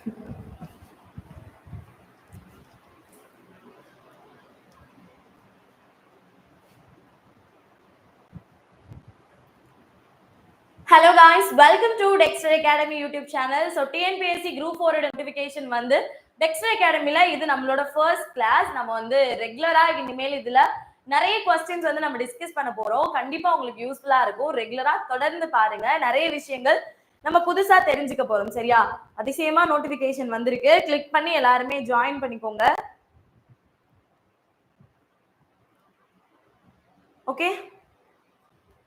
Hello guys welcome to Dexter Academy YouTube channel so TNPSC group four notification வந்து Dexter அகாடமில இது நம்மளோட first class நம்ம வந்து ரெகுலரா இனிமேல் இதுல நிறைய கொஸ்டின்ஸ் வந்து நம்ம டிஸ்கஸ் பண்ண போறோம். கண்டிப்பா உங்களுக்கு யூஸ்ஃபுல்லா இருக்கும். ரெகுலரா தொடர்ந்து பாருங்க. நிறைய விஷயங்கள் நம்ம புதுசா தெரிஞ்சுக்க போறோம் சரியா? அதிசயமா நோட்டிபிகேஷன் வந்திருக்கு. கிளிக் பண்ணி எல்லாருமே ஜாயின் பண்ணிக்கோங்க. ஓகே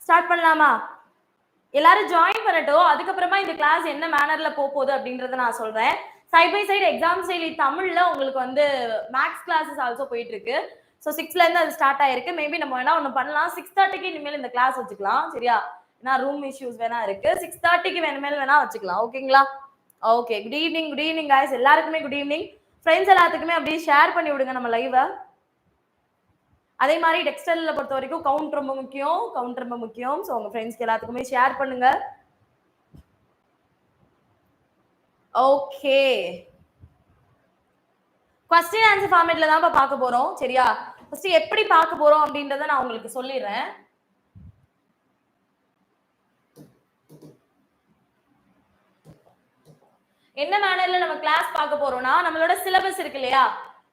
ஸ்டார்ட் பண்ணலாமா? எல்லாரும் ஜாயின் பண்ணட்டும். அதுக்கப்புறமா இந்த கிளாஸ் என்ன மேனர்ல போக போகுது அப்படின்றத நான் சொல்றேன். சைட் பை சைடு எக்ஸாம் செயலி தமிழ்ல உங்களுக்கு வந்து மேக்ஸ் கிளாஸஸ் ஆல்சோ போயிட்டு இருக்கு ஸோ சிக்ஸ்ல இருந்து அது ஸ்டார்ட் ஆயிருக்கு. மேபி நம்ம வேணா ஒன்று பண்ணலாம். சிக்ஸ் தேர்ட்டிக்கு இனிமேல் இந்த கிளாஸ் வச்சுக்கலாம் சரியா? ஏன்னா ரூம் இஷ்யூஸ் வேணா இருக்கு. சிக்ஸ் தேர்ட்டிக்கு வேணுமேல் வேணா வச்சுக்கலாம். ஓகேங்களா okay good evening good evening guys எல்லாருக்குமே குட் ஈவினிங் ஃப்ரெண்ட்ஸ் எல்லாத்துக்குமே அப்படியே ஷேர் பண்ணி விடுங்க நம்ம லைவை அதே மாதிரி டெக்ஸ்டைலில் பொறுத்த வரைக்கும் கவுண்ட் ரொம்ப முக்கியம். கவுண்ட் ரொம்ப முக்கியம். ஸோ உங்க ஃப்ரெண்ட்ஸ்க்கு எல்லாத்துக்குமே ஷேர் பண்ணுங்க. ஓகே கொஸ்டின் ஆன்சர் ஃபார்மேட்ல தான் பார்க்க போறோம். சரியா? ஃபர்ஸ்ட் எப்படி பார்க்க போறோம் அப்படின்றத நான் உங்களுக்கு சொல்லிடுறேன். என்ன மேனர்ல நம்ம கிளாஸ் பார்க்க போறோம்னா நம்மளோட சிலபஸ் இருக்கு இல்லையா?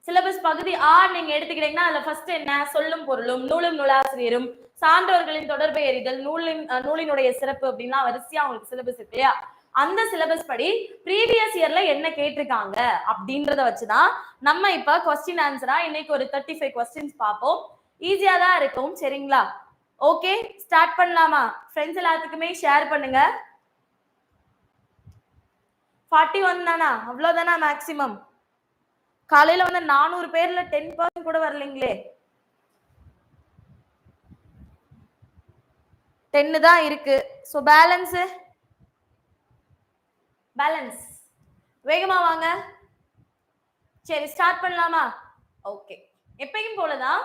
சிலபஸ் பகுதி ஆர் நீங்க எடுத்துக்கிட்டீங்கன்னா அதுல ஃபர்ஸ்ட் என்ன? சொல்லும் பொருளும் நூலும் நூலாசிரியரும் சான்றோர்களின் தொடர்பை எறிதல் நூலின் நூலினுடைய சிறப்பு அப்படின்னா வரிசையா உங்களுக்கு சிலபஸ் இருக்கு இல்லையா? அந்த சிலபஸ் படி ப்ரீவியஸ் இயர்ல என்ன கேட்டிருக்காங்க அப்படின்றத வச்சுதான் நம்ம இப்ப கொஸ்டின் ஆன்சரா இன்னைக்கு ஒரு தேர்ட்டி ஃபைவ் கொஸ்டின்ஸ் பார்ப்போம் ஈஸியா தான் இருக்கும் சரிங்களா? ஓகே ஸ்டார்ட் பண்ணலாமா? ஃப்ரெண்ட்ஸ் எல்லாத்துக்குமே ஷேர் பண்ணுங்க. ஃபார்ட்டி ஒன் தானா? அவ்வளோதானா மேக்சிமம் காலையில் வந்து நானூறு பேரில் டென் பர்சன்ட் கூட வரலைங்களே. டென்னு தான் இருக்கு. ஸோ பேலன்ஸு பேலன்ஸ் வேகமா வாங்க. சரி ஸ்டார்ட் பண்ணலாமா? ஓகே எப்பயும் போலதான்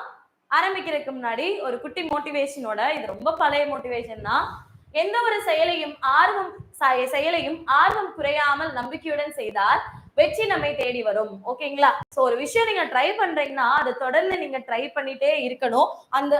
ஆரம்பிக்கிறதுக்கு முன்னாடி ஒரு குட்டி மோட்டிவேஷனோட இது ரொம்ப பழைய மோட்டிவேஷன் தான். எந்த ஒரு செயலையும் ஆர்வம் செயலையும் ஆர்வம் குறையாமல் நம்பிக்கையுடன் செய்தால் வெற்றி நம்மை தேடி வரும். ஓகேங்களா சோ ஒரு விஷயம் நீங்க ட்ரை பண்றீங்கன்னா அதை தொடர்ந்து நீங்க ட்ரை பண்ணிட்டே இருக்கணும். அந்த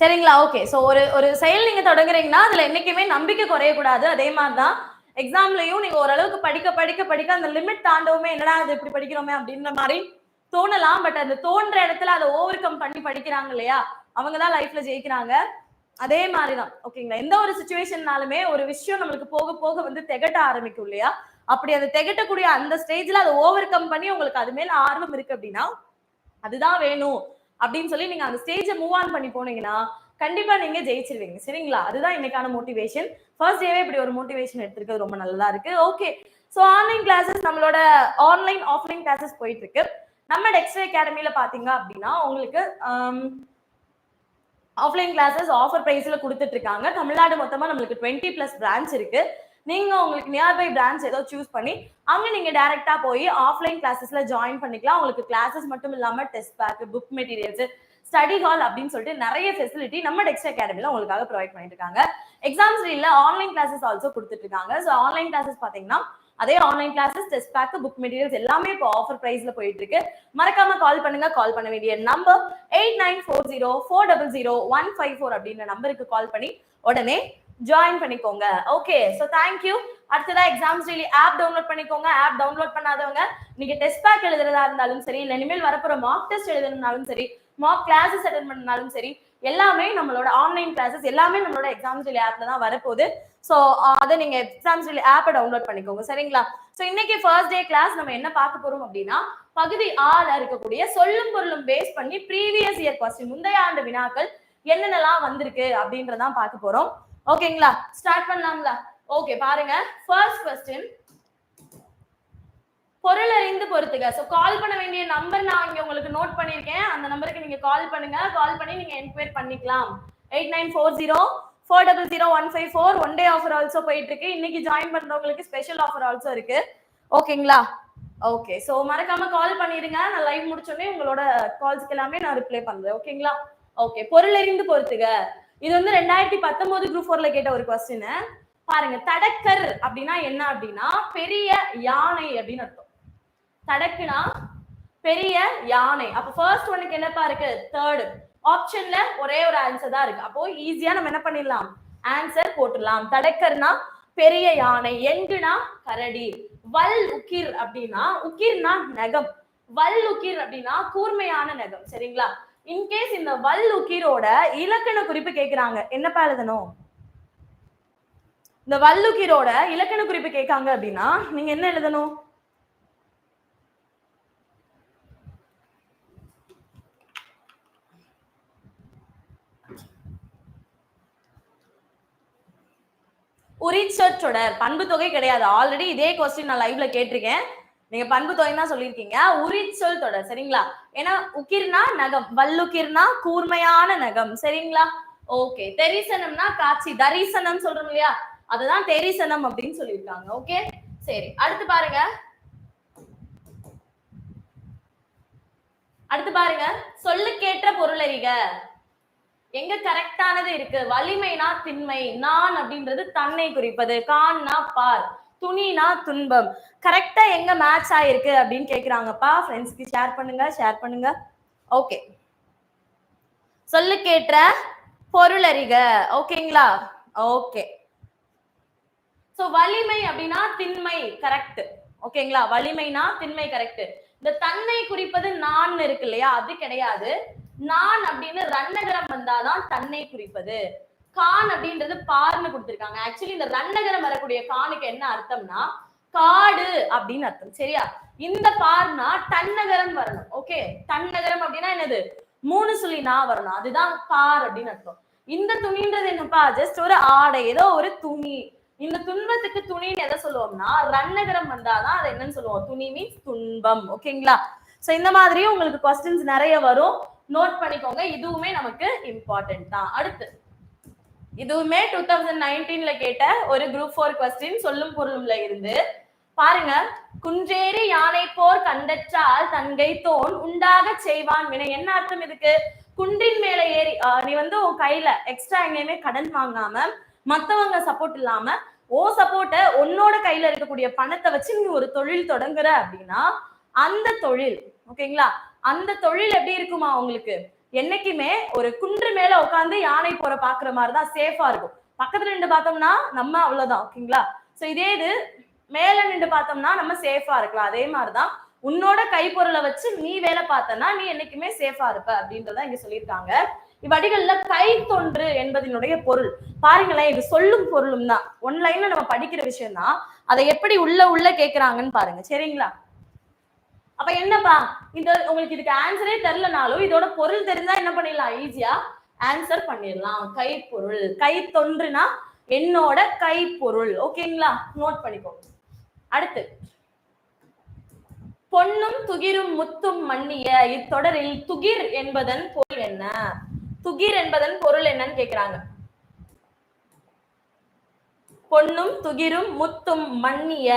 சரிங்களா? ஓகே ஸோ ஒரு ஒரு செயல் நீங்க தொடங்குறீங்கன்னா அதுல என்னைக்குமே நம்பிக்கை குறையக்கூடாது. அதே மாதிரிதான் எக்ஸாம்லயும் நீங்க ஓரளவுக்கு படிக்க படிக்க படிக்க அந்த லிமிட் தாண்டவுமே என்னடா அது இப்படி படிக்கிறோமே அப்படின்ற மாதிரி தோணலாம். பட் அந்த தோன்ற இடத்துல அதை ஓவர் கம் பண்ணி படிக்கிறாங்க இல்லையா? அவங்க தான் லைஃப்ல ஜெயிக்கிறாங்க. அதே மாதிரிதான். ஓகேங்களா எந்த ஒரு சுச்சுவேஷன்னாலுமே ஒரு விஷயம் நம்மளுக்கு போக போக வந்து திகட்ட ஆரம்பிக்கும் இல்லையா? அப்படி அதை திகட்டக்கூடிய அந்த ஸ்டேஜ்ல அதை ஓவர் கம் பண்ணி உங்களுக்கு அது மேல ஆர்வம் இருக்கு அப்படின்னா அதுதான் வேணும். அப்படின்னு சொல்லி நீங்க அந்த ஸ்டேஜை மூவ் ஆன் பண்ணி போனீங்கன்னா கண்டிப்பா நீங்க ஜெயிச்சிருவீங்க. சரிங்களா? அதுதான் இன்னைக்கான மோட்டிவேஷன் ஃபர்ஸ்ட் டேவே இப்படி ஒரு மோட்டிவேஷன் எடுத்திருக்கிறது ரொம்ப நல்லா இருக்கு. ஓகே ஸோ ஆன்லைன் கிளாஸஸ் நம்மளோட ஆன்லைன் ஆஃப்லைன் கிளாஸஸ் போயிட்டு இருக்கு நம்ம டெக்ஸ்ட் அகாடமியில பாத்தீங்க அப்படின்னா உங்களுக்கு ஆஃப்லைன் கிளாஸஸ் ஆஃபர் ப்ரைஸில் கொடுத்துட்டு இருக்காங்க. தமிழ்நாடு மொத்தமா நம்மளுக்கு டுவெண்ட்டி பிளஸ் பிரான்ச் இருக்கு. நீங்க உங்களுக்கு நியர்பை பிரான்ச் ஏதோ சூஸ் பண்ணி அங்க நீங்க டைரக்டா போய் ஆஃப்லைன் கிளாஸஸ்ல ஜாயின் பண்ணிக்கலாம். உங்களுக்கு கிளாஸஸ் மட்டும் இல்லாம test pack book materials study hall அப்படின்னு சொல்லிட்டு நிறைய ஃபெசிலிட்டி நம்ம டெக்ஸ்ட் அகாடமில உங்களுக்காக ப்ரொவைட் பண்ணிட்டு இருக்காங்க எக்ஸாம்ஸ் இல்ல ஆன்லைன் கிளாஸஸ் ஆல்சோ கொடுத்துட்டு இருக்காங்க ஸோ ஆன்லைன் கிளாஸஸ் பாத்தீங்கன்னா அதே online classes test pack book materials எல்லாமே இப்போ ஆஃபர் பிரைஸ்ல போயிட்டு இருக்கு மறக்காம கால் பண்ணுங்க கால் பண்ண வேண்டிய number eight nine four zero four double zero one five four அப்படின்ற நம்பருக்கு கால் பண்ணி உடனே ஜாயின் பண்ணிக்கோங்க. ஓகே ஸோ தேங்க்யூ அடுத்ததா எக்ஸாம்ஸ் டெய்லி ஆப் டவுன்லோட் பண்ணிக்கோங்க. ஆப் டவுன்லோட் பண்ணாதவங்க நீங்க டெஸ்ட் பேக் எழுதுறதா இருந்தாலும் சரி இல்லை இனிமேல் வரப்போற மார்க் டெஸ்ட் எழுதணும்னாலும் சரி மாக் கிளாஸஸ் அட்டன் பண்ணாலும் சரி எல்லாமே நம்மளோட ஆன்லைன் கிளாஸஸ் எல்லாமே நம்மளோட எக்ஸாம் டெய்லி ஆப்ல தான் வரப்போகுது. ஸோ அதை நீங்க எக்ஸாம் டெய்லி ஆப்பை டவுன்லோட் பண்ணிக்கோங்க. சரிங்களா? ஸோ இன்னைக்கு ஃபர்ஸ்ட் டே கிளாஸ் நம்ம என்ன பார்க்க போறோம் அப்படின்னா பகுதி ஆல இருக்கக்கூடிய சொல்லும் பொருளும் பேஸ் பண்ணி ப்ரீவியஸ் இயர் கொஸ்டின் முந்தைய ஆண்டு வினாக்கள் என்னென்னலாம் வந்திருக்கு அப்படின்றதான் பார்க்க போறோம். ஓகேங்களா? ஸ்டார்ட் பண்ணலாம்ல. ஓகே பாருங்க. ஃபர்ஸ்ட் கொஸ்டின் பொருள் அறிந்து பொறுத்துக. ஸோ கால் பண்ண வேண்டிய நம்பர் நான் இங்க உங்களுக்கு நோட் பண்ணியிருக்கேன் அந்த நம்பருக்கு நீங்க கால் பண்ணுங்க. கால் பண்ணி நீங்க என்கொயர் பண்ணிக்கலாம். Eight nine four zero four double zero one five four one day offer also போயிட்டு இருக்கு இன்னைக்கு ஜாயின் பண்றவங்களுக்கு ஸ்பெஷல் ஆஃபர் ஆல்சோ இருக்கு. ஓகேங்களா? ஓகே ஸோ மறக்காம கால் பண்ணிடுங்க நான் லைவ் முடிச்சோடனே உங்களோட கால்ஸ்க்கு எல்லாமே நான் ரிப்ளை பண்றேன். ஓகேங்களா? ஓகே பொருள் அறிந்து பொறுத்துக. இது வந்து ரெண்டாயிரத்தி பத்தொன்பது குரூப் ஃபோர்ல கேட்ட ஒரு கொஸ்டின் பாருங்க தடக்கர் அப்படின்னா என்ன அப்படின்னா பெரிய யானை அப்படின்னு அர்த்தம். தடக்குனா பெரிய யானை. அப்ப ஃபர்ஸ்ட் ஒன்னுக்கு என்னப்பா இருக்கு? தேர்டு ஆப்ஷன்ல ஒரே ஒரு ஆன்சர் தான் இருக்கு. அப்போ ஈஸியா நம்ம என்ன பண்ணிடலாம்? ஆன்சர் போட்டுடலாம். தடக்கர்னா பெரிய யானை எங்குனா கரடி. வல் உக்கிர் அப்படின்னா உக்கிர்னா நகம். வல் உக்கிர் அப்படின்னா கூர்மையான நகம். சரிங்களா? இன்கேஸ் இந்த வல் உக்கீரோட இலக்கண குறிப்பு கேக்குறாங்க என்னப்பா எழுதணும்? இந்த வல்லுக்கீரோட இலக்கண குறிப்பு கேட்காங்க அப்படின்னா நீங்க என்ன எழுதணும்? உரிச்சொற்றொடர். பண்பு தொகை கிடையாது. ஆல்ரெடி இதே கொஸ்டின் நான் லைவ்ல கேட்டிருக்கேன். நீங்க பண்பு தொகை தான் சொல்லியிருக்கீங்க உரிச்சொல் தொடர் சரிங்களா? ஏன்னா உக்கிர்னா நகம் வல்லுக்கிர்னா கூர்மையான நகம் சரிங்களா? ஓகே. தெரிசனம்னா காட்சி தரிசனம் சொல்றோம் இல்லையா? அதுதான் தெரிசனம் அப்படின்னு சொல்லியிருக்காங்க. ஓகே? சரி. அடுத்து பாருங்க. அடுத்து பாருங்க. சொல்லுக்கேற்ற பொருளறிக எங்க கரெக்டானது இருக்கு? வலிமைனா திண்மை நான் அப்படின்றது தன்னை குறிப்பது. கான்னா பார். துணினா துன்பம். கரெக்டா எங்க மேட்ச் ஆயிருக்கு அப்படின்னு கேக்குறாங்கப்பா. ஃப்ரெண்ட்ஸ்க்கு ஷேர் பண்ணுங்க ஷேர் பண்ணுங்க. ஓகே சொல்லு கேட்ட பொருளறிக ஓகேங்களா ஓகே சோ வலிமை அப்படின்னா திண்மை கரெக்ட் ஓகேங்களா வலிமைனா திண்மை கரெக்ட் இந்த தன்னை குறிப்பது நான் இருக்கு இல்லையா? அது கிடையாது. நான் அப்படின்னு ரன்னகரம் வந்தாதான் தன்னை குறிப்பது. கான் அப்படின்றது பார்னு கொடுத்திருக்காங்க. ஆக்சுவலி இந்த ரன்னகரம் வரக்கூடிய கானுக்கு என்ன அர்த்தம்னா காடு அப்படின்னு அர்த்தம். சரியா? இந்த பார்னா தன்னகரம் வரணும். ஓகே தன்னகரம் அப்படின்னா என்னது? மூணு சொல்லி நான் வரணும். அதுதான் கார் அப்படின்னு அர்த்தம். இந்த துணின்றது என்னப்பா? ஜஸ்ட் ஒரு ஆடை. ஏதோ ஒரு துணி. இந்த துன்பத்துக்கு துணின்னு எதை சொல்லுவோம்னா ரன்னகரம் வந்தாதான் அதை என்னன்னு சொல்லுவோம். துணி மீன்ஸ் துன்பம். ஓகேங்களா சோ இந்த மாதிரி உங்களுக்கு கொஸ்டின்ஸ் நிறைய வரும். நோட் பண்ணிக்கோங்க. இதுவுமே நமக்கு இம்பார்ட்டன்ட் தான். அடுத்து. இதுவுமே டூ தௌசண்ட் நைன்டீன்ல கேட்ட ஒரு குரூப் ஃபோர் கொஸ்டின் சொல்லும் பொருளும்ல இருந்து. பாருங்க. குன்றேறி யானை போர் கண்டற்றால் தங்கை தோன் உண்டாக செய்வான் வினை என்ன அர்த்தம் இதுக்கு? குன்றின் மேல ஏறி நீ வந்து உன் கையில எக்ஸ்ட்ரா எங்கேயுமே கடன் வாங்காம மத்தவங்க சப்போர்ட் இல்லாம ஓ சப்போர்ட்ட உன்னோட கையில இருக்கக்கூடிய பணத்தை வச்சு நீ ஒரு தொழில் தொடங்குற அப்படின்னா அந்த தொழில் ஓகேங்களா அந்த தொழில் எப்படி இருக்குமா உங்களுக்கு? என்னைக்குமே ஒரு குன்று மேல உட்காந்து யானை போற பாக்குற மாதிரிதான் சேஃபா இருக்கும். பக்கத்துல நின்று பார்த்தோம்னா நம்ம அவ்வளவுதான் ஓகேங்களா? சோ இதே இது மேல நின்று பார்த்தோம்னா நம்ம சேஃபா இருக்கலாம். அதே மாதிரிதான் உன்னோட கைப்பொருளை வச்சு நீ வேலை பார்த்தனா நீ என்னைக்குமே சேஃபா இருப்ப அப்படின்றத இங்க சொல்லியிருக்காங்க. இவ்வடிகள்ல கை தொன்று என்பதனுடைய பொருள். பாருங்களேன் இது சொல்லும் பொருளும் தான் ஒன்லைன்ல நம்ம படிக்கிற விஷயம் தான் அதை எப்படி உள்ள உள்ள கேக்குறாங்கன்னு பாருங்க. சரிங்களா? அப்ப என்னப்பா? இந்த உங்களுக்கு இதுக்கு ஆன்சரே தெரியலனாலும் இதோட பொருள் தெரிஞ்சா என்ன பண்ணிடலாம்? ஈஸியா ஆன்சர் பண்ணிடலாம். கைப்பொருள். கை தொன்றுனா என்னோட கைப்பொருள். ஓகேங்களா? நோட் பண்ணிக்கோங்க அடுத்து. பொன்னும் துகிரும் முத்தும் மன்னிய இத்தொடரில் துகிர் என்பதன் பொருள் என்ன? துகிர் என்பதன் பொருள் என்னன்னு கேக்குறாங்க. பொன்னும் துகிரும் முத்தும் மன்னிய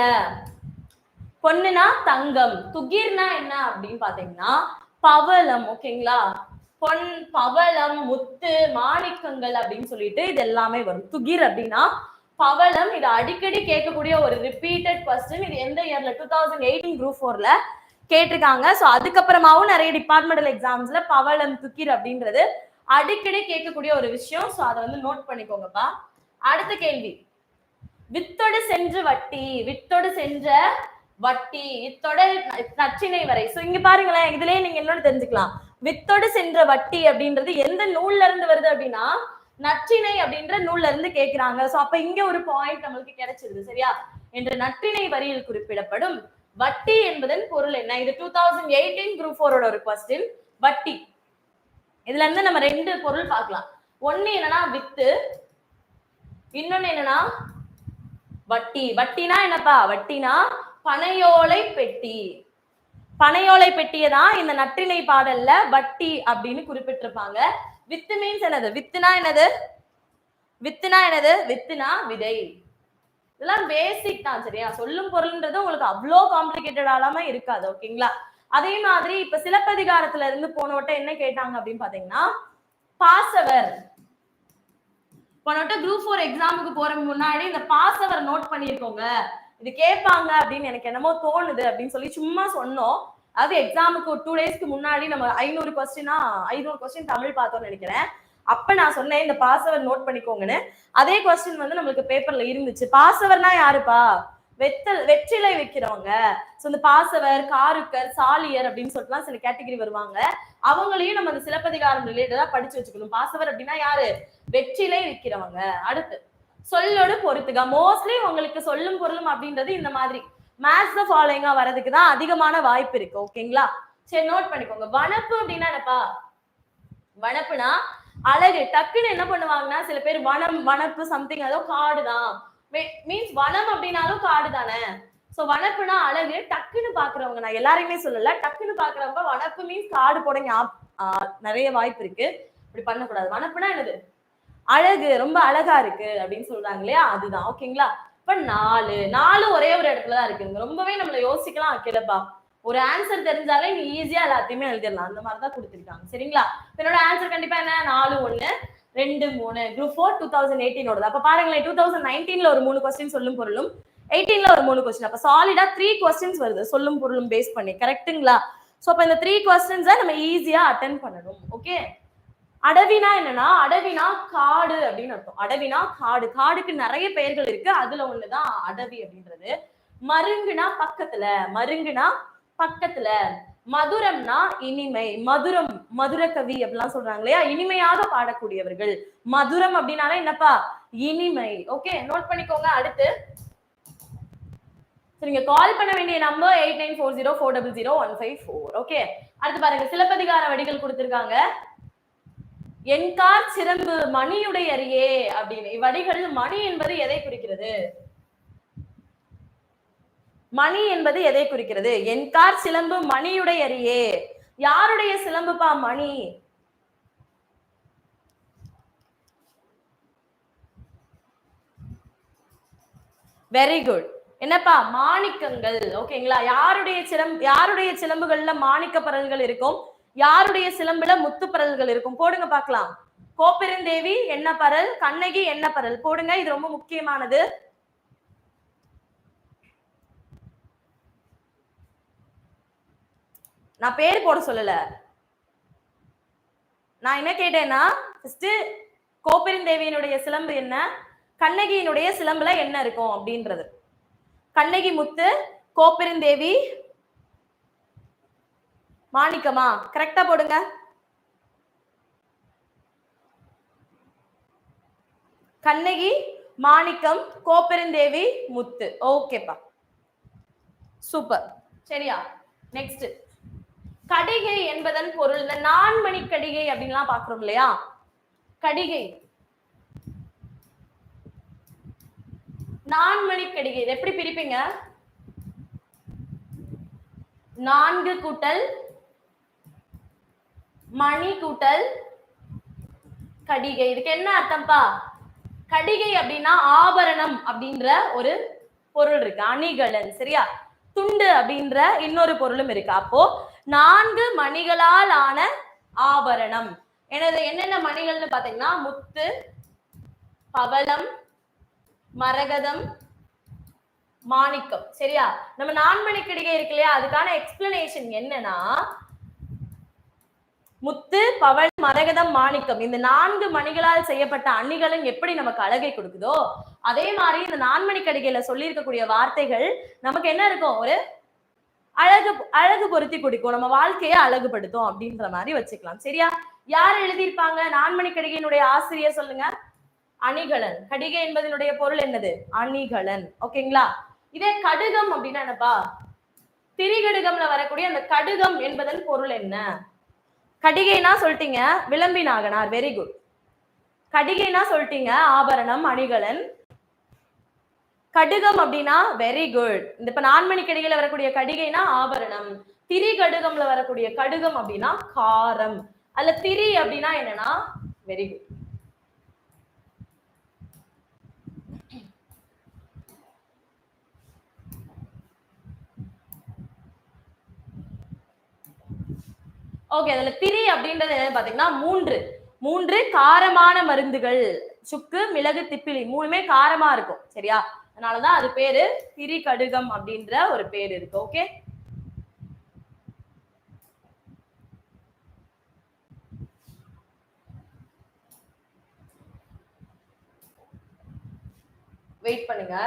பொண்ணுனா தங்கம் துகிர்னா என்ன அப்படின்னு பாத்தீங்கன்னா பவளம் ஓகேங்களா? பொன் பவளம் முத்து மாணிக்கங்கள் அப்படின்னு சொல்லிட்டு இது எல்லாமே வரும். துகிர் அப்படின்னா பவளம் இது அடிக்கடி கேட்கக்கூடிய ஒரு ரிப்பீட்டட் கொஸ்டின் இது எந்த இயர்ல டூ தௌசண்ட் எயிட்டீன் குரூப் ஃபோர்ல கேட்டிருக்காங்க. ஸோ அதுக்கப்புறமாவும் நிறைய டிபார்ட்மெண்டல் எக்ஸாம்ஸ்ல பவளம் துக்கிர் அப்படின்றது அடிக்கடி கேட்கக்கூடிய ஒரு விஷயம். ஸோ அதை வந்து நோட் பண்ணிக்கோங்கப்பா. அடுத்த கேள்வி. வித்தோடு சென்று வட்டி வித்தோடு சென்ற வட்டி இத்தொடர் நச்சினை வரை. சோ இங்க பாருங்களேன் இதுலயே நீங்க என்னன்னு தெரிஞ்சுக்கலாம். வித்தோடு சென்ற வட்டி அப்படின்றது எந்த நூல்ல இருந்து வருது அப்படின்னா நற்றிணை அப்படின்ற நூல்ல இருந்து கேக்குறாங்க. சோ அப்ப இங்க ஒரு பாயிண்ட் நம்மளுக்கு கிடைச்சிருது சரியா? என்ற நற்றிணை வரியில் குறிப்பிடப்படும். வட்டி என்பதன் பொருள் என்ன? இது டூ தௌசண்ட் எயிட்டீன் குரூப் ஃபோரோட ஒரு கொஸ்டின் வட்டி. இதுல இருந்து நம்ம ரெண்டு பொருள் பார்க்கலாம். ஒன்னு என்னன்னா வித்து இன்னொன்னு என்னன்னா வட்டி. வட்டினா என்னப்பா? வட்டினா பனையோலை பெட்டி. பனையோலை பெட்டியை தான் இந்த நற்றிணை பாடல்ல வட்டி அப்படின்னு குறிப்பிட்டிருப்பாங்க. வித்து மீன்ஸ் என்னது? வித்துனா என்னது? வித்துனா என்னது? வித்துனா விதை. இதெல்லாம் பேசிக் தான் சரியா? சொல்லும் பொருள்ன்றது உங்களுக்கு அவ்வளோ காம்ப்ளிகேட்டடாலாம இருக்காது ஓகேங்களா அதே மாதிரி இப்ப சிலப்பதிகாரத்துல இருந்து போன வட்டம் என்ன கேட்டாங்க அப்படின்னு பாத்தீங்கன்னா பாசவர். போன வட்டம் குரூப் ஃபோர் எக்ஸாமுக்கு போற முன்னாடி இந்த பாசவர் நோட் பண்ணிருக்கோங்க இது கேட்பாங்க அப்படின்னு எனக்கு என்னமோ தோணுது அப்படின்னு சொல்லி சும்மா சொன்னோம். அதாவது எக்ஸாமுக்கு ஒரு டூ டேஸ்க்கு முன்னாடி நம்ம ஐநூறு கொஸ்டினா ஐநூறு கொஸ்டின் தமிழ் பார்த்தோம்னு நினைக்கிறேன். அப்ப நான் சொன்னேன் இந்த பாசவர் நோட் பண்ணிக்கோங்கன்னு. அதே கொஸ்டின் வந்து நம்மளுக்கு பேப்பர்ல இருந்துச்சு. பாசவர்னா யாருப்பா? வெத்தல் வெற்றிலை வைக்கிறவங்க. ஸோ இந்த பாசவர் காருக்கர் சாலியர் அப்படின்னு சொல்லிட்டுலாம் சில கேட்டகரி வருவாங்க. அவங்களையும் நம்ம அந்த சிலப்பதிகாரம் ரிலேட்டடா படிச்சு வச்சுக்கணும். பாசவர் அப்படின்னா யாரு? வெற்றிலை விற்கிறவங்க அடுத்து சொல்லோடு பொறுத்துக மோஸ்ட்லி உங்களுக்கு சொல்லும் பொருளும் அப்படின்றது இந்த மாதிரி. மேத்ஸ் த ஃபாலோயிங்கா வரதுக்கு தான் அதிகமான வாய்ப்பு இருக்கு. ஓகேங்களா சரி நோட் பண்ணிக்கோங்க. வனப்பு அப்படின்னா என்னப்பா? வனப்புனா அழகு. டக்குன்னு என்ன பண்ணுவாங்கன்னா சில பேர் வனம் வனப்பு சம்திங் அதோ காடு தான். மீன்ஸ் வனம் அப்படின்னாலும் காடு தானே. சோ வனப்புனா அழகு. டக்குன்னு பாக்குறவங்க நான் எல்லாரையுமே சொல்லல. டக்குன்னு பாக்குறவங்க வனப்பு மீன்ஸ் காடு போட நிறைய வாய்ப்பு இருக்கு. இப்படி பண்ணக்கூடாது. வனப்புனா என்னது? அழகு ரொம்ப அழகா இருக்கு அப்படின்னு சொல்றாங்க இல்லையா? அதுதான். ஓகேங்களா? இப்ப நாலு நாலு ஒரே ஒரு இடத்துல தான் இருக்குங்க ரொம்பவே நம்மள யோசிக்கலாம். வைக்கலப்பா ஒரு ஆன்சர் தெரிஞ்சாலே நீ ஈஸியா எல்லாத்தையுமே எழுதிடலாம். அந்த மாதிரி தான் கொடுத்துருக்காங்க. சரிங்களா? என்னோட ஆன்சர் கண்டிப்பா என்ன? நாலு ஒண்ணு ரெண்டு மூணு. குரூப் ஃபோர் டூ தௌசண்ட் எயிட்டீனோட அப்ப பாருங்களேன் டூ தௌசண்ட் நைன்டீன்ல ஒரு மூணு கொஸ்டின் சொல்லும் பொருளும் எயிட்டீன்ல ஒரு மூணு கொஸ்டின் அப்ப சாலிடா த்ரீ கொஸ்டின்ஸ் வருது. சொல்லும் பொருளும் பேஸ் பண்ணி. கரெக்ட்டுங்களா ஸோ அப்ப இந்த த்ரீ கொஸ்டின்ஸை நம்ம ஈஸியா அட்டன் பண்ணணும். ஓகே அடவினா என்னன்னா அடவினா காடு அப்படின்னு அர்த்தம். அடவினா காடு. காடுக்கு நிறைய பெயர்கள் இருக்கு. அதுல ஒண்ணுதான் அடவி அப்படின்றது. மருங்குனா பக்கத்துல. மருங்குனா பக்கத்துல. மதுரம்னா இனிமை. மதுரம் மதுர கவி அப்படிலாம் சொல்றாங்க இல்லையா? இனிமையாக பாடக்கூடியவர்கள். மதுரம் அப்படின்னாலே என்னப்பா? இனிமை. ஓகே நோட் பண்ணிக்கோங்க. அடுத்து. சரிங்க நீங்க கால் பண்ண வேண்டிய number eight nine four zero four double zero one five four okay அடுத்து பாருங்க. சிலப்பதிகார வடிகள் கொடுத்துருக்காங்க. என்கார் சிறம்பு மணியுடையறியே அப்படின்னு. இவ்வடிகள் மணி என்பது எதை குறிக்கிறது? மணி என்பது எதை குறிக்கிறது? என்கார் சிலம்பு மணியுடையறியே யாருடைய சிலம்புப்பா மணி? வெரி குட் என்னப்பா? மாணிக்கங்கள். ஓகேங்களா யாருடைய சிலம் யாருடைய சிலம்புகள்ல மாணிக்க பரல்கள் இருக்கும்? யாருடைய சிலம்புல முத்து பரல்கள் இருக்கும்? போடுங்க பார்க்கலாம். கோப்பெருந்தேவி என்ன பரல் கண்ணகி என்ன பரல் போடுங்க இது ரொம்ப முக்கியமானது. நான் பேர் போட சொல்லல. நான் என்ன கேட்டேன்னா ஃபர்ஸ்ட் கோப்பெருந்தேவியினுடைய சிலம்பு என்ன? கண்ணகியினுடைய சிலம்புல என்ன இருக்கும் அப்படின்றது. கண்ணகி முத்து கோப்பெருந்தேவி மாணிக்கமா கரெக்டா போடுங்க. கண்ணகி மாணிக்கம் கோப்பெருந்தேவி முத்து. ஓகேப்பா. சூப்பர். சரியா? நெக்ஸ்ட் கடிகை என்பதன் பொருள் இந்த நான்மணி கடிகை அப்படின்லாம் பாக்குறோம் இல்லையா? கடிகை. நான்மணி கடிகை. இதை எப்படி பிரிப்பீங்க? நான்கு கூட்டல் மணி கூட்டல் கடிகை. இதுக்கு என்ன அர்த்தம்ப்பா கடிகை அப்படின்னா ஆபரணம் அப்படின்ற ஒரு பொருள் இருக்கு. அணிகலன் சரியா? துண்டு அப்படின்ற இன்னொரு பொருளும் இருக்கு. அப்போ நான்கு மணிகளால் ஆன ஆபரணம். எனது என்னென்ன மணிகள்னு பாத்தீங்கன்னா முத்து பவளம் மரகதம் மாணிக்கம் சரியா? நம்ம நான்மணி கடிகை இருக்கு இல்லையா? அதுக்கான எக்ஸ்பிளனேஷன் என்னன்னா முத்து பவள் மரகதம் மாணிக்கம். இந்த நான்கு மணிகளால் செய்யப்பட்ட அணிகளும் எப்படி நமக்கு அழகை கொடுக்குதோ அதே மாதிரி இந்த நான்மணி கடிகையில சொல்லியிருக்கக்கூடிய வார்த்தைகள் நமக்கு என்ன இருக்கும்? ஒரு அழகு அழகு பொருத்தி கொடுக்கும். நம்ம வாழ்க்கையை அழகுபடுத்தும் அப்படின்ற மாதிரி வச்சுக்கலாம். சரியா? யார் எழுதியிருப்பாங்க? நான்மணி கடிகையினுடைய ஆசிரியர் சொல்லுங்க. அணிகலன். கடிகை என்பதனுடைய பொருள் என்னது? அணிகலன். ஓகேங்களா? இதே கடுகம் அப்படின்னா என்னப்பா? திரிகடுகம்ல வரக்கூடிய அந்த கடுகம் என்பதன் பொருள் என்ன? கடிகைனா சொல்லிட்டீங்க விளம்பி நாகனார் வெரி குட் கடிகைனா சொல்லிட்டீங்க ஆபரணம் அணிகலன். கடுகம் அப்படின்னா வெரி குட் இந்த இப்ப நான்மணி கடிகையில வரக்கூடிய கடிகைனா ஆபரணம். திரி கடுகம்ல வரக்கூடிய கடுகம் அப்படின்னா காரம். அல்ல திரி அப்படின்னா என்னன்னா வெரி குட் ஓகே அதுல திரி அப்படின்றது என்ன பாத்தீங்கன்னா மூன்று. மூன்று காரமான மருந்துகள். சுக்கு மிளகு திப்பிலி மூணுமே காரமா இருக்கும். சரியா? அதனாலதான் அது பேரு திரி கடுகம் அப்படின்ற ஒரு பேர் இருக்கு. ஓகே வெயிட் பண்ணுங்க.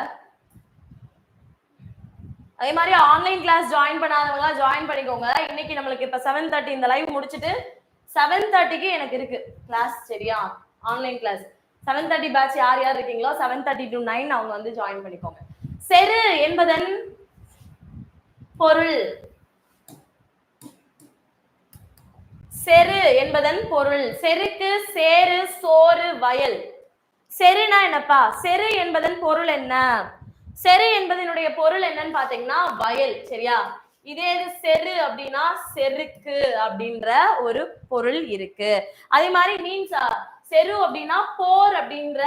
அதே மாதிரி ஆன்லைன் கிளாஸ் ஜாயின் பண்ணாதவங்க ஜாயின் பண்ணிக்கோங்க. இன்னைக்கு நம்மளுக்கு இப்ப செவன் தேர்ட்டி இந்த லைவ் முடிச்சுட்டு செவன் தேர்ட்டிக்கு எனக்கு இருக்கு கிளாஸ் சரியா? Online class seven thirty batch யார் யார் இருக்கீங்களோ செவன் தேர்ட்டி டு நைன் அவங்க வந்து ஜாயின் பண்ணிக்கோங்க. செரு என்பதன் பொருள். செரு என்பதன் பொருள். செருக்கு சேரு சோறு வயல். செருனா என்னப்பா? செரு என்பதன் பொருள் என்ன? செரு என்பதனுடைய பொருள் என்னன்னு பாத்தீங்கன்னா வயல் சரியா? இதே இது செரு அப்படின்னா செருக்கு அப்படின்ற ஒரு பொருள் இருக்கு. அதே மாதிரி மீன்ஸ் செரு அப்படின்னா போர் அப்படின்ற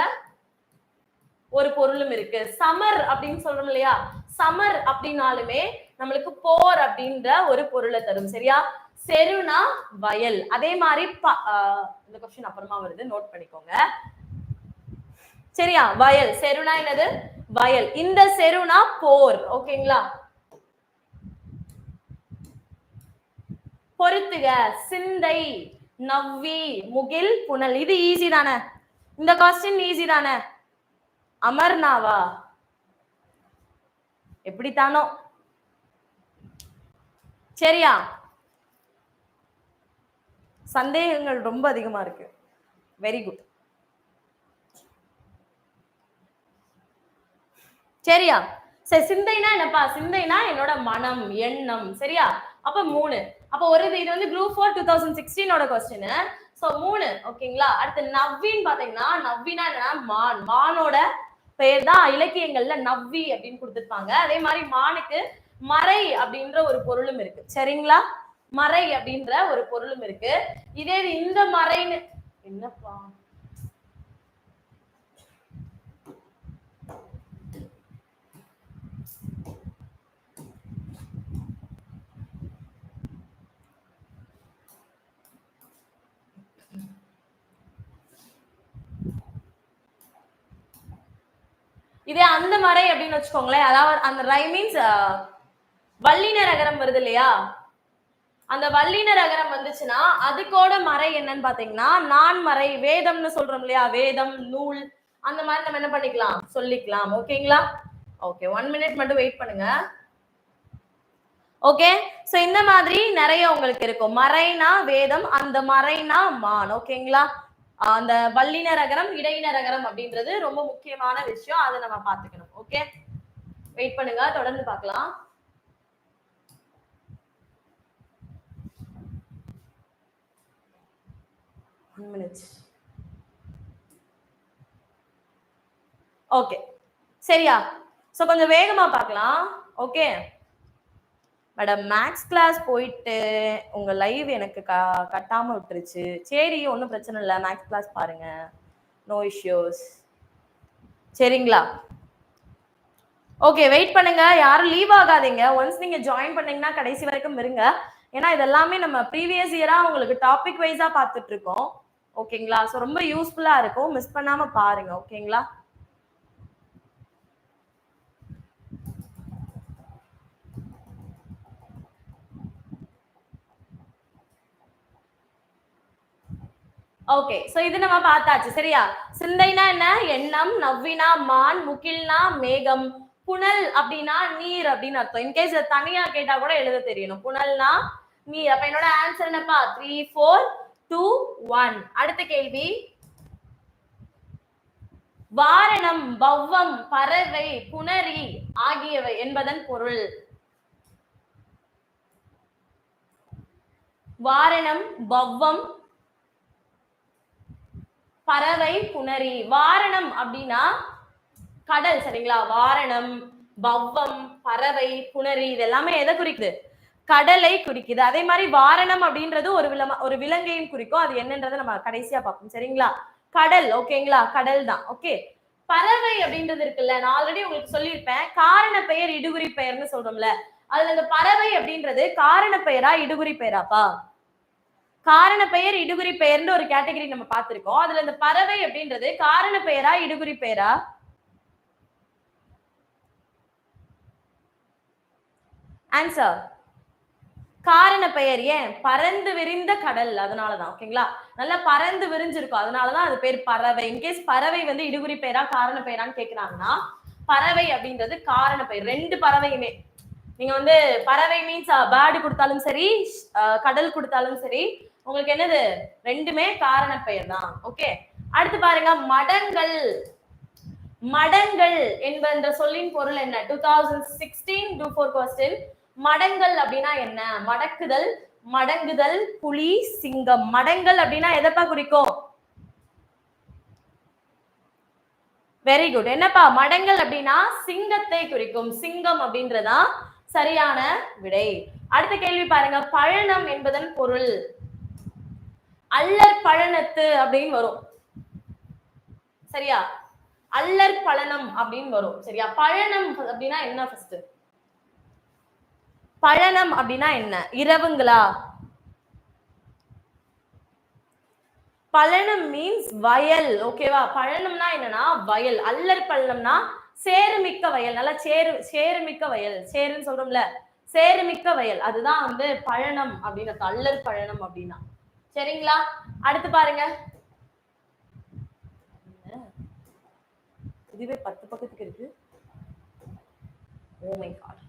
ஒரு பொருளும் இருக்கு. சமர் அப்படின்னு சொல்றோம் இல்லையா? சமர் அப்படின்னாலுமே நம்மளுக்கு போர் அப்படின்ற ஒரு பொருளை தரும் சரியா? செருனா வயல். அதே மாதிரி ஆஹ் இந்த கொஸ்டின் அப்புறமா வருது. நோட் பண்ணிக்கோங்க. சரியா? வயல். செருனா என்னது? வயல். இந்த செருனா போர். ஓகேங்களா? பொறுத்துக. சிந்தை நவ்வி முகில் புனல். இது ஈஸி தானே? இந்த கொஸ்டின் ஈஸி தானே? அமர்னாவா எப்படித்தானோ? சரியா? சந்தேகங்கள் ரொம்ப அதிகமா இருக்கு. வெரி குட் சரியா? சரி சிந்தைனா என்னப்பா? சிந்தைனா என்னோட மனம் எண்ணம் சரியா? அப்ப மூணு. அப்ப ஒரு இது இது வந்து குரூப் ஃபோர் டூ தௌசண்ட் சிக்ஸ்டீனோட கொஸ்டின் சோ மூணு ஓகேங்களா? அடுத்து நவ்வின்னு பாத்தீங்கன்னா நவ்வினா என்னன்னா மான். மானோட பெயர் தான் இலக்கியங்கள்ல நவ்வி அப்படின்னு கொடுத்துருப்பாங்க. அதே மாதிரி மானுக்கு மறை அப்படின்ற ஒரு பொருளும் இருக்கு. சரிங்களா? மறை அப்படின்ற ஒரு பொருளும் இருக்கு. இதே இது இந்த மறைன்னு என்னப்பா? இதே அந்த மறை அப்படின்னு வச்சுக்கோங்களேன். அதாவது அந்த ரை மீன்ஸ் வல்லினர் அகரம் வருது இல்லையா? அந்த வல்லினர் அகரம் வந்துச்சுன்னா அதுக்கோட மறை என்னன்னு பாத்தீங்கன்னா நான் மறை வேதம்னு சொல்றோம் இல்லையா? வேதம் நூல் அந்த மாதிரி நம்ம என்ன பண்ணிக்கலாம்? சொல்லிக்கலாம். ஓகேங்களா? ஓகே ஒன் மினிட் மட்டும் வெயிட் பண்ணுங்க. ஓகே? சோ இந்த மாதிரி நிறைய உங்களுக்கு இருக்கும். மறைனா வேதம் அந்த மறைனா மான். ஓகேங்களா? அந்த வல்லினர் ரகரம் இடையினர் அப்படின்றது ரொம்ப முக்கியமான விஷயம். அதை நம்ம பார்த்துக்கணும். ஓகே வெயிட் பண்ணுங்க. தொடர்ந்து பார்க்கலாம். ஓகே சரியா? சோ கொஞ்சம் வேகமா பார்க்கலாம். ஓகே மேடம் மேக்ஸ் கிளாஸ் போயிட்டு உங்க லைவ் எனக்கு க கட்டாம விட்டுருச்சு. சரி ஒன்றும் பிரச்சனை இல்லை. மேக்ஸ் கிளாஸ் பாருங்க. நோ இஷ்யூஸ் சரிங்களா? ஓகே வெயிட் பண்ணுங்க. யாரும் லீவ் ஆகாதீங்க. ஒன்ஸ் நீங்க ஜாயின் பண்ணீங்கன்னா கடைசி வரைக்கும் இருங்க ஏன்னா இதெல்லாமே நம்ம ப்ரீவியஸ் இயரா உங்களுக்கு டாபிக் வைஸா பார்த்துட்டு இருக்கோம். ஓகேங்களா ஸோ ரொம்ப யூஸ்ஃபுல்லா இருக்கும். மிஸ் பண்ணாம பாருங்க. ஓகேங்களா ஓகே சோ இது நம்ம பார்த்தாச்சு சரியா? சிந்தைனா என்ன? எண்ணம் நவ்வினா மான் முகில்னா மேகம். புனல் அப்படின்னா நீர் அப்படின்னு அர்த்தம். இன்கேஸ் தனியா கேட்டா கூட எழுத தெரியணும். புனல்னா நீர். அப்ப என்னோட ஆன்சர் என்னப்பா? த்ரீ ஃபோர் டூ ஒன் அடுத்த கேள்வி. வாரணம் பவ்வம் பறவை புனரி ஆகியவை என்பதன் பொருள். வாரணம் பவ்வம் பறவை புனரி வாரணம் அப்படின்னா கடல் சரிங்களா? வாரணம் பவ்வம் பறவை புனரி இதெல்லாமே எதை குறிக்குது? கடலை குறிக்குது. அதே மாதிரி வாரணம் அப்படின்றது ஒரு விலம ஒரு விலங்கையும் குறிக்கும். அது என்னன்றதை நம்ம கடைசியா பார்ப்போம். சரிங்களா? கடல் ஓகேங்களா? கடல் தான். ஓகே. பறவை அப்படின்றது இருக்குல்ல நான் ஆல்ரெடி உங்களுக்கு சொல்லியிருப்பேன். காரண பெயர் இடுகுறி பெயர்னு சொல்றோம்ல. அதுல இந்த பறவை அப்படின்றது காரண பெயரா இடுகுறி பெயராப்பா? காரண பெயர் இடுகுறி பெயர்னு ஒரு கேட்டகரி நம்ம பார்த்திருக்கோம். அதுல இந்த பறவை அப்படின்றது காரண பெயரா இடுகுறி பெயரா? ஆன்சர் காரண பெயர் ஏன்? பறந்து விரிந்த கடல். அதனாலதான் ஓகேங்களா? நல்லா பறந்து விரிஞ்சிருக்கும். அதனாலதான் அது பேர் பறவை. இன்கேஸ் பறவை வந்து இடுகுறி பெயரா காரண பெயரான்னு கேக்குறாங்கன்னா பறவை அப்படின்றது காரண பெயர். ரெண்டு பறவையுமே. நீங்க வந்து பறவை மீன்ஸ் பேர்டு கொடுத்தாலும் சரி அஹ், கடல் கொடுத்தாலும் சரி உங்களுக்கு என்னது? ரெண்டுமே காரண பெயர் தான் ஓகே அடுத்து பாருங்க மடங்கள். மடங்கள் என்பது சொல்லின் பொருள் என்ன? Two thousand sixteen two four question மடங்கள் அப்படின்னா என்ன? மடக்குதல் மடங்குதல் புலி சிங்கம். மடங்கள் அப்படின்னா எதப்பா குறிக்கும்? வெரி குட் என்னப்பா? மடங்கள் அப்படின்னா சிங்கத்தை குறிக்கும். சிங்கம் அப்படின்றதா சரியான விடை. அடுத்த கேள்வி பாருங்க பழனம் என்பதன் பொருள். அல்லர் பழனத்து அப்படின்னு வரும். சரியா? அல்லர் பழனம் அப்படின்னு வரும். சரியா? பழனம் அப்படின்னா என்ன ஃபர்ஸ்ட் பழனம் அப்படின்னா என்ன? இரவுங்களா? பழனம் மீன்ஸ் வயல். ஓகேவா பழனம்னா என்னன்னா வயல். அல்லர் பழனம்னா சேருமிக்க வயல். நல்லா சேரு சேருமிக்க வயல். சேருன்னு சொல்றோம்ல. சேருமிக்க வயல். அதுதான் வந்து பழனம் அப்படின்னு அல்லர் பழனம் அப்படின்னா. சரிங்களா? அடுத்து பாருங்க. இதுவே பத்து பக்கத்துக்கு இருக்கு. ஓ மை காட்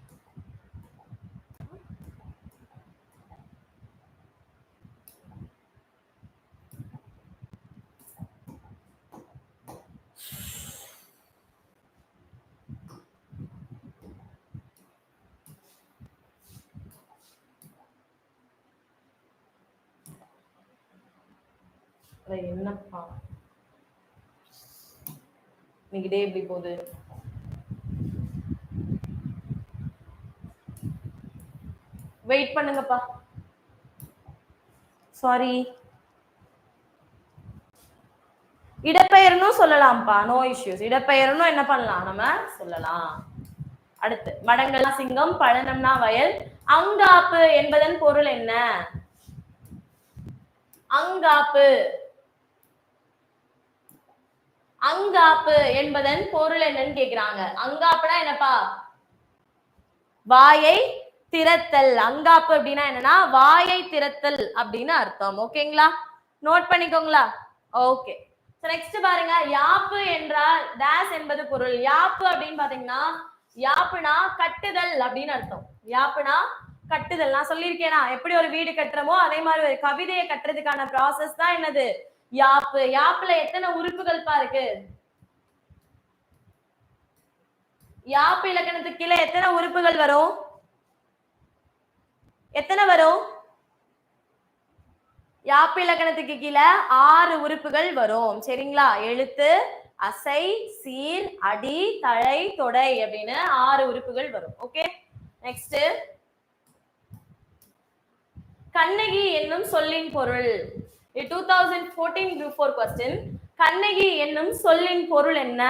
அப்புறம் என்னப்பா? இன்னைக்கு டே எப்படி போகுது. வெயிட் பண்ணுங்கப்பா. சாரி இடப்பெயர்னும் சொல்லலாம்ப்பா. நோ இஷ்யூஸ் இடப்பெயர்னும் என்ன பண்ணலாம்? நம்ம சொல்லலாம். அடுத்து மடங்கள்னா சிங்கம் பழனம்னா வயல். அங்காப்பு என்பதன் பொருள் என்ன? அங்காப்பு. அங்காப்பு என்பதன் பொருள் என்னன்னு கேக்குறாங்க. அங்காப்புனா என்னப்பா? வாயை திறத்தல். அங்காப்பு அப்படின்னா என்னன்னா வாயை திறத்தல் அப்படின்னு அர்த்தம். ஓகேங்களா? நோட் பண்ணிக்கோங்களா? ஓகே நெக்ஸ்ட் பாருங்க. யாப்பு என்றால் டேஸ் என்பது பொருள். யாப்பு அப்படின்னு பாத்தீங்கன்னா யாப்புனா கட்டுதல் அப்படின்னு அர்த்தம். யாப்புனா கட்டுதல். நான் சொல்லியிருக்கேனா? எப்படி ஒரு வீடு கட்டுறமோ அதே மாதிரி ஒரு கவிதையை கட்டுறதுக்கான ப்ராசஸ் தான் என்னது? யாப்பு யாப்புல எத்தனை உறுப்புகள் பா இருக்கு யாப்பு இலக்கணத்துக்கு கீழே எத்தனை உறுப்புகள் வரும்? எத்தனை வரும்? யாப்பு இலக்கணத்துக்கு கீழே ஆறு உறுப்புகள் வரும். சரிங்களா? எழுத்து அசை சீர் அடி தழை தொடை அப்படின்னு ஆறு உறுப்புகள் வரும். ஓகே நெக்ஸ்ட் கண்ணகி என்னும் சொல்லின் பொருள். Two thousand fourteen group four question Kannagi என்னும் சொல்லின் பொருள் என்ன?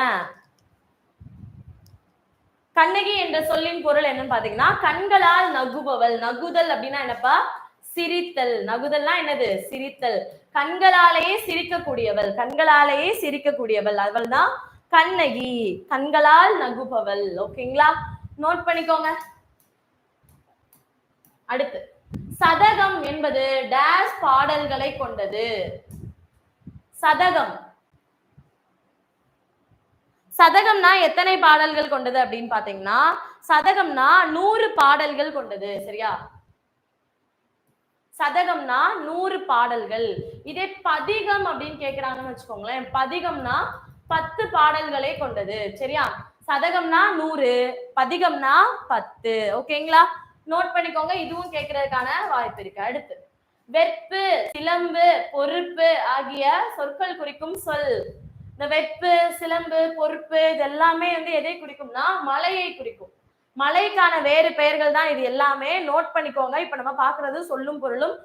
கண்ணகி என்ற சொல்லின் பொருள் என்னன்னு பாத்தீங்கன்னா கண்களால் நகுபவள். நகுதல் அப்படின்னா என்னப்பா? சிரித்தல். நகுதல்னா என்னது? சிரித்தல். கண்களாலேயே சிரிக்கக்கூடியவள். கண்களாலேயே சிரிக்கக்கூடியவள். அவள் தான் கண்ணகி. கண்களால் நகுபவள். ஓகேங்களா? நோட் பண்ணிக்கோங்க. அடுத்து. சதகம் என்பது டேஷ் பாடல்களை கொண்டது. சதகம். சதகம்னா எத்தனை பாடல்கள் கொண்டது அப்படின்னு பாத்தீங்கன்னா சதகம்னா நூறு பாடல்கள் கொண்டது சரியா? சதகம்னா நூறு பாடல்கள். இதே பதிகம் அப்படின்னு கேக்குறாங்கன்னு வச்சுக்கோங்களேன் பதிகம்னா பத்து பாடல்களை கொண்டது சரியா? சதகம்னா நூறு பதிகம்னா பத்து ஓகேங்களா? நோட் பண்ணிக்கோங்க இதுவும் கேட்கறதுக்கான வாய்ப்பு இருக்கு. அடுத்து வெப்பு சிலம்பு பொறுப்பு ஆகிய சொற்கள் குறிக்கும் சொல். இந்த வெப்பு சிலம்பு பொறுப்பு இது எல்லாமே வந்து எதை குறிக்கும்னா மலையை குறிக்கும். மலைக்கான வேறு பெயர்கள் தான் இது எல்லாமே. நோட் பண்ணிக்கோங்க இப்ப நம்ம பாக்குறது சொல்லும் பொருளும்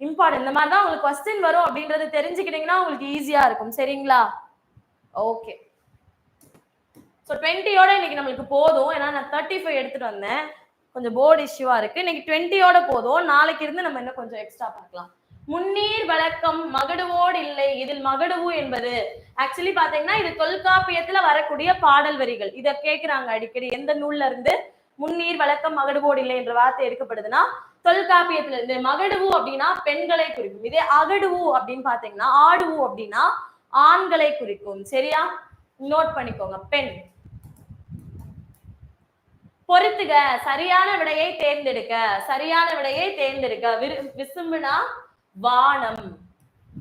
இம்பார்ட்டன்ட் இந்த மாதிரி தான் உங்களுக்கு கொஸ்டின் வரும் அப்படின்றது தெரிஞ்சுக்கிட்டீங்கன்னா உங்களுக்கு ஈஸியா இருக்கும். சரிங்களா? ஓகே ஸோ டுவெண்ட்டியோட இன்னைக்கு நம்மளுக்கு போதும். ஏன்னா நான் தேர்ட்டி ஃபைவ் எடுத்துட்டு வந்தேன். கொஞ்சம் போர்டு இஷ்யூவா இருக்கு. இன்னைக்கு டுவெண்ட்டியோட போதும். நாளைக்கு இருந்து நம்ம இன்னும் கொஞ்சம் எக்ஸ்ட்ரா பார்க்கலாம். முன்னீர் வழக்கம் மகடுவோடு இல்லை. இதில் மகடுவு என்பது ஆக்சுவலி பாத்தீங்கன்னா இது தொல்காப்பியத்துல வரக்கூடிய பாடல் வரிகள். இதை கேட்கிறாங்க அடிக்கடி. எந்த நூல்ல இருந்து? முன்னீர் வழக்கம் மகடுவோடு இல்லை என்ற வார்த்தை எடுக்கப்படுதுன்னா தொல்காப்பியத்துல இருந்து. மகடுவு அப்படின்னா பெண்களை குறிக்கும். இதே அகடுவு அப்படின்னு பாத்தீங்கன்னா ஆடுவு அப்படின்னா ஆண்களை குறிக்கும். சரியா? நோட் பண்ணிக்கோங்க. பெண். பொறுத்துக. சரியான விடையை தேர்ந்தெடுக்க. சரியான விடையை தேர்ந்தெடுக்க. விரு- விசும்புனா வானம்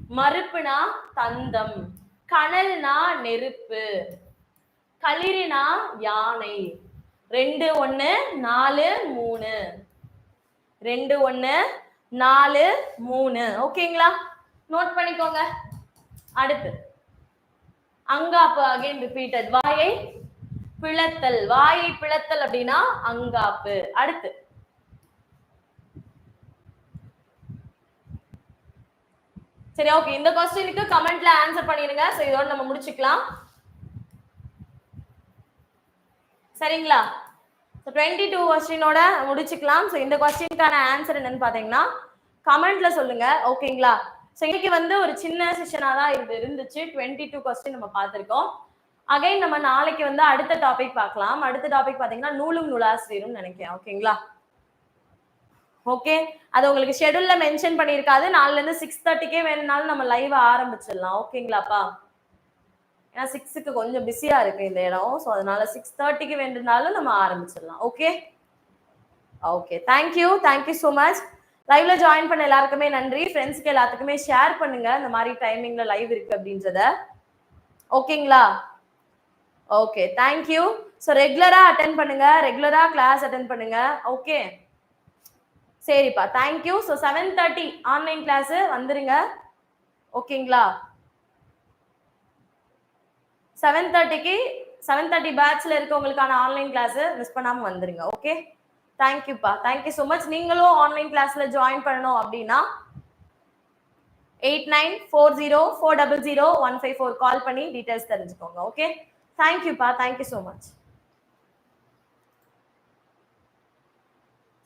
மறுப்புனா தந்தம் கனல்னா நெருப்பு களிரினா யானை. ரெண்டு ஒன்று நாலு மூணு. ரெண்டு ஒன்று நாலு மூணு. ஓகேங்களா? நோட் பண்ணிக்கோங்க. அடுத்து. அங்காப்பு அகைன் ரிப்பீட்டட் வாயை பிளத்தல் வாயை பிளத்தல் அப்படின்னா அங்காப்பு. அடுத்து. சரி ஓகே இந்த கொஸ்டினுக்கு கமெண்ட்ல ஆன்சர் பண்ணிடுங்க. சோ இதோட நம்ம முடிச்சுக்கலாம். சரிங்களா? ஸோ டுவெண்ட்டி டூ கொஸ்டினோட முடிச்சுக்கலாம். ஸோ இந்த கொஸ்டினுக்கான ஆன்சர் என்னன்னு பார்த்தீங்கன்னா கமெண்ட்ல சொல்லுங்க. ஓகேங்களா ஸோ இன்னைக்கு வந்து ஒரு சின்ன செஷனாக தான் இது இருந்துச்சு. டுவெண்ட்டி டூ கொஸ்டின் நம்ம பார்த்துருக்கோம். அகைன் நம்ம நாளைக்கு வந்து அடுத்த டாபிக் பார்க்கலாம். அடுத்த டாபிக் பார்த்தீங்கன்னா நூலும் நூலாசிரியரும் நினைக்கிறேன். ஓகேங்களா ஓகே அது உங்களுக்கு ஷெடியூல்ல மென்ஷன் பண்ணியிருக்காது. நாலுல இருந்து சிக்ஸ் தேர்ட்டிக்கே வேணும்னாலும் நம்ம லைவ் ஆரம்பிச்சிடலாம். ஓகேங்களாப்பா ஏன்னா சிக்ஸுக்கு கொஞ்சம் பிஸியா இருக்கு இந்த இடம். ஸோ அதனால சிக்ஸ் தேர்ட்டிக்கு வேண்டுனாலும் நம்ம ஆரம்பிச்சிடலாம். Okay okay thank you thank you so much லைவ்ல ஜாயின் பண்ண எல்லாருக்குமே நன்றி. ஃப்ரெண்ட்ஸ்க்கு எல்லாத்துக்குமே ஷேர் பண்ணுங்க. இந்த மாதிரி டைமிங்ல லைவ் இருக்கு அப்படின்றத. ஓகேங்களா ஓகே தேங்க்யூ ஸோ ரெகுலராக அட்டன் பண்ணுங்க. ரெகுலராக கிளாஸ் அட்டன் பண்ணுங்க. ஓகே சரிப்பா thank you so seven thirty online class வந்துருங்க. ஓகேங்களா செவன் தேர்ட்டிக்கு செவன் தேர்ட்டி பேட்ச்ல இருக்கவங்களுக்கான ஆன்லைன் கிளாஸ் மிஸ் பண்ணாம வந்துருங்க. ஓகே தேங்க்யூப்பா தேங்க்யூ ஸோ மச் நீங்களும் ஆன்லைன் கிளாஸ்ல ஜாயின் பண்ணணும் அப்படின்னா eight nine four zero four double zero one five four call பண்ணி டீட்டெயில்ஸ் தெரிஞ்சுக்கோங்க. ஓகே தேங்க்யூப்பா thank you so much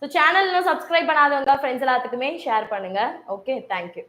so channel subscribe பண்ணாதவங்க ஃப்ரெண்ட்ஸ் எல்லாத்துக்குமே ஷேர் பண்ணுங்க. Okay thank you